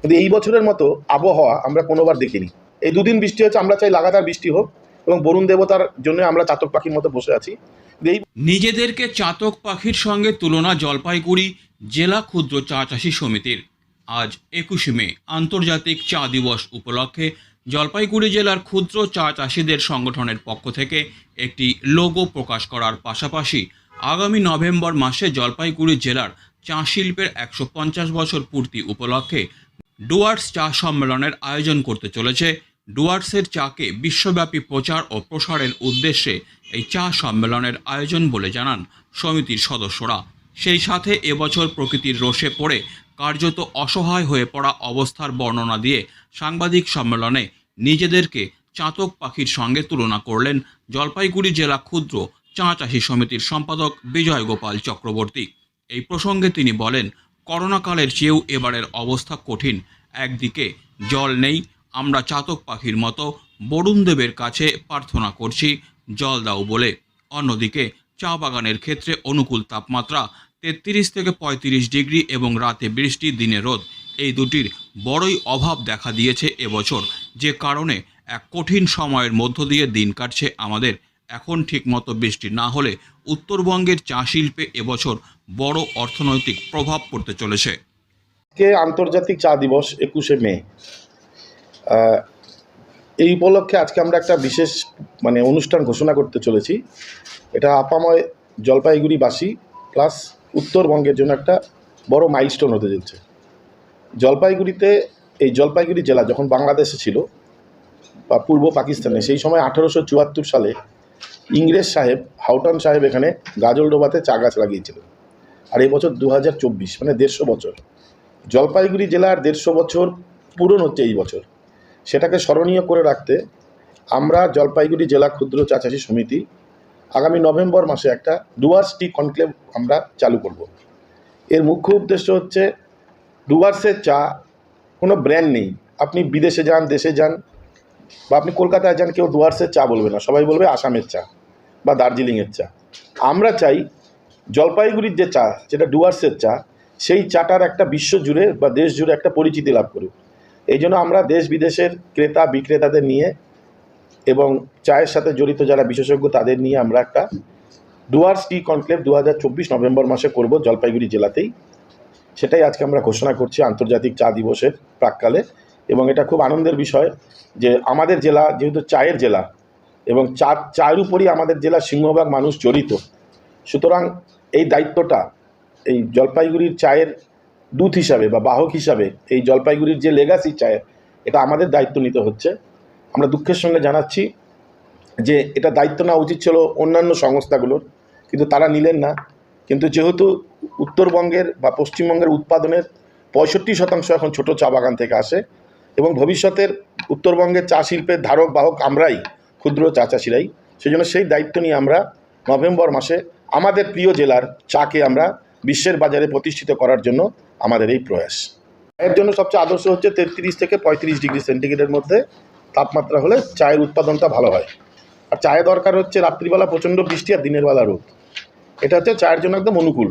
কিন্তু এই বছরের মতো আবহাওয়া আমরা কোনোবার দেখিনি। এই দুদিন বৃষ্টি হচ্ছে আমরা চাই লাগাতার বৃষ্টি হোক এবং বরুণ দেবতার জন্য আমরা চাতক পাখির মতো বসে আছি। নিজেদেরকে চাতক পাখির সঙ্গে তুলনা জলপাইগুড়ি জেলা ক্ষুদ্র চা চাষী সমিতির। আজ একুশে মে, আন্তর্জাতিক চা দিবস উপলক্ষে জলপাইগুড়ি জেলার ক্ষুদ্র চা চাষিদের সংগঠনের পক্ষ থেকে একটি লোগো প্রকাশ করার পাশাপাশি আগামী নভেম্বর মাসে জলপাইগুড়ি জেলার চা শিল্পের একশো পঞ্চাশ বছর পূর্তি উপলক্ষে ডুয়ার্স চা সম্মেলনের আয়োজন করতে চলেছে। ডুয়ার্সের চাকে বিশ্বব্যাপী প্রচার ও প্রসারের উদ্দেশ্যে এই চা সম্মেলনের আয়োজন বলে জানান সমিতির সদস্যরা। সেই সাথে এবছর প্রকৃতির রোষে পড়ে, কার্যত অসহায় হয়ে পড়া অবস্থার বর্ণনা দিয়ে সাংবাদিক সম্মেলনে নিজেদেরকে চাতক পাখির সঙ্গে তুলনা করলেন জলপাইগুড়ি জেলা ক্ষুদ্র চা চাষি সমিতির সম্পাদক বিজয় গোপাল চক্রবর্তী। এই প্রসঙ্গে তিনি বলেন করোনাকালের চেয়েও এবারের অবস্থা কঠিন। একদিকে জল নেই, আমরা চাতক পাখির মতো বরুণদেবের কাছে প্রার্থনা করছি, জল দাও বলে। অন্যদিকে চা বাগানের ক্ষেত্রে অনুকূল তাপমাত্রা তেত্রিশ থেকে পঁয়ত্রিশ ডিগ্রি এবং রাতে বৃষ্টি, দিনে রোদ। এই দুটির বড়ই অভাব দেখা দিয়েছে এবছর, যে কারণে এক কঠিন সময়ের মধ্য দিয়ে দিন কাটছে আমাদের এখন ঠিকমতো বৃষ্টি না হলে উত্তরবঙ্গের চা শিল্পে এবছর বড় অর্থনৈতিক প্রভাব পড়তে চলেছে। আন্তর্জাতিক চা দিবস একুশে মে। এই উপলক্ষে আজকে আমরা একটা বিশেষ মানে অনুষ্ঠান ঘোষণা করতে চলেছি। এটা আপাময় জলপাইগুড়িবাসী প্লাস উত্তরবঙ্গের জন্য একটা বড় মাইলস্টোন হতে চলছে জলপাইগুড়িতে, এই জলপাইগুড়ি জেলা যখন বাংলাদেশে ছিল বা পূর্ব পাকিস্তানে, সেই সময় আঠেরোশো চুয়াত্তর সালে ইংরেজ সাহেব হাউটন সাহেব এখানে গাজলডোবাতে চা গাছ লাগিয়েছিলেন। আর এই বছর দু হাজার চব্বিশ মানে দেড়শো বছর। জলপাইগুড়ি জেলার দেড়শো বছর পূরণ হচ্ছে এই বছর। সেটাকে স্মরণীয় করে রাখতে আমরা জলপাইগুড়ি জেলা ক্ষুদ্র চা চাষী সমিতি আগামী নভেম্বর মাসে একটা ডুয়ার্স টি কনক্লেভ আমরা চালু করব। এর মুখ্য উদ্দেশ্য হচ্ছে, ডুয়ার্সের চা কোনো ব্র্যান্ড নেই। আপনি বিদেশে যান, দেশে যান বা আপনি কলকাতায় যান, কেউ ডুয়ার্সের চা বলবে না। সবাই বলবে আসামের চা বা দার্জিলিংয়ের চা। আমরা চাই জলপাইগুড়ির যে চা, যেটা ডুয়ার্সের চা, সেই চাটার একটা বিশ্ব জুড়ে বা দেশ জুড়ে একটা পরিচিতি লাভ করুক। এই জন্য আমরা দেশ বিদেশের ক্রেতা, বিক্রেতাদের নিয়ে এবং চায়ের সাথে জড়িত যারা বিশেষজ্ঞ, তাদের নিয়ে আমরা একটা ডুয়ার্স টি কনক্লেভ দু হাজার চব্বিশ নভেম্বর মাসে করব জলপাইগুড়ি জেলাতেই। সেটাই আজকে আমরা ঘোষণা করছি আন্তর্জাতিক চা দিবসের প্রাককালে। এবং এটা খুব আনন্দের বিষয় যে আমাদের জেলা যেহেতু চায়ের জেলা এবং চা, চায়ের উপরই আমাদের জেলার সিংহভাগ মানুষ জড়িত, সুতরাং এই দায়িত্বটা এই জলপাইগুড়ির চায়ের দূত হিসাবে বা বাহক হিসাবে এই জলপাইগুড়ির যে লেগাসি চায়ের এটা আমাদের দায়িত্ব নিতে হচ্ছে। আমরা দুঃখের সঙ্গে জানাচ্ছি যে এটা দায়িত্ব নেওয়া উচিত ছিল অন্যান্য সংস্থাগুলোর, কিন্তু তারা নিলেন না। কিন্তু যেহেতু উত্তরবঙ্গের বা পশ্চিমবঙ্গের উৎপাদনের পঁয়ষট্টি শতাংশ এখন ছোট চা বাগান থেকে আসে এবং ভবিষ্যতের উত্তরবঙ্গের চা শিল্পের ধারক বাহক আমরাই ক্ষুদ্র চা চাষিরাই সেই জন্য সেই দায়িত্ব নিয়ে আমরা নভেম্বর মাসে আমাদের প্রিয় জেলার চাকে আমরা বিশ্বের বাজারে প্রতিষ্ঠিত করার জন্য আমাদের এই প্রয়াস এর জন্য সবচেয়ে আদর্শ হচ্ছে তেত্রিশ থেকে পঁয়ত্রিশ ডিগ্রি সেন্টিগ্রেডের মধ্যে তাপমাত্রা হলে চায়ের উৎপাদনটা ভালো হয় আর চায়ে দরকার হচ্ছে রাত্রিবেলা প্রচণ্ড বৃষ্টি আর দিনের বেলা রোদ এটা হচ্ছে চায়ের জন্য একদম অনুকূল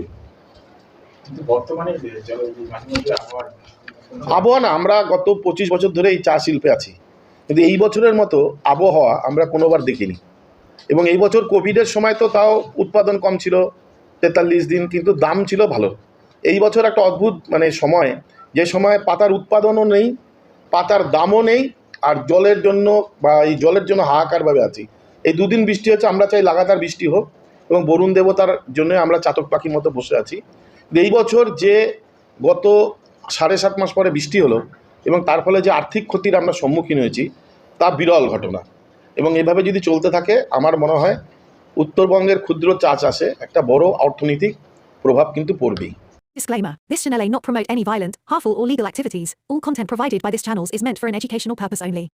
বর্তমানে আবহাওয়া না, আমরা গত পঁচিশ বছর ধরে এই চা শিল্পে আছি। কিন্তু এই বছরের মতো আবহাওয়া আমরা কোনোবার দেখিনি। এবং এই বছর কোভিডের সময় তো তাও উৎপাদন কম ছিল, তেতাল্লিশ দিন, কিন্তু দাম ছিল ভালো। এই বছর একটা অদ্ভুত মানে সময়, যে সময় পাতার উৎপাদনও নেই, পাতার দামও নেই, আর জলের জন্য বা এই জলের জন্য হাহাকারভাবে আছি। এই দুদিন বৃষ্টি হচ্ছে আমরা চাই লাগাতার বৃষ্টি হোক, এবং বরুণ দেবতার জন্য আমরা চাতক পাখির মতো বসে আছি। এই বছর যে গত সাড়ে সাত মাস পরে বৃষ্টি হলো এবং তার ফলে যে আর্থিক ক্ষতির আমরা সম্মুখীন হয়েছি তা বিরল ঘটনা এবং এভাবে যদি চলতে থাকে আমার মনে হয় উত্তরবঙ্গের ক্ষুদ্র চা চাষে একটা বড় অর্থনৈতিক প্রভাব কিন্তু পড়বেই Disclaimer This channel may not promote any violent, harmful, or legal activities. All content provided by this channel is meant for an educational purpose only.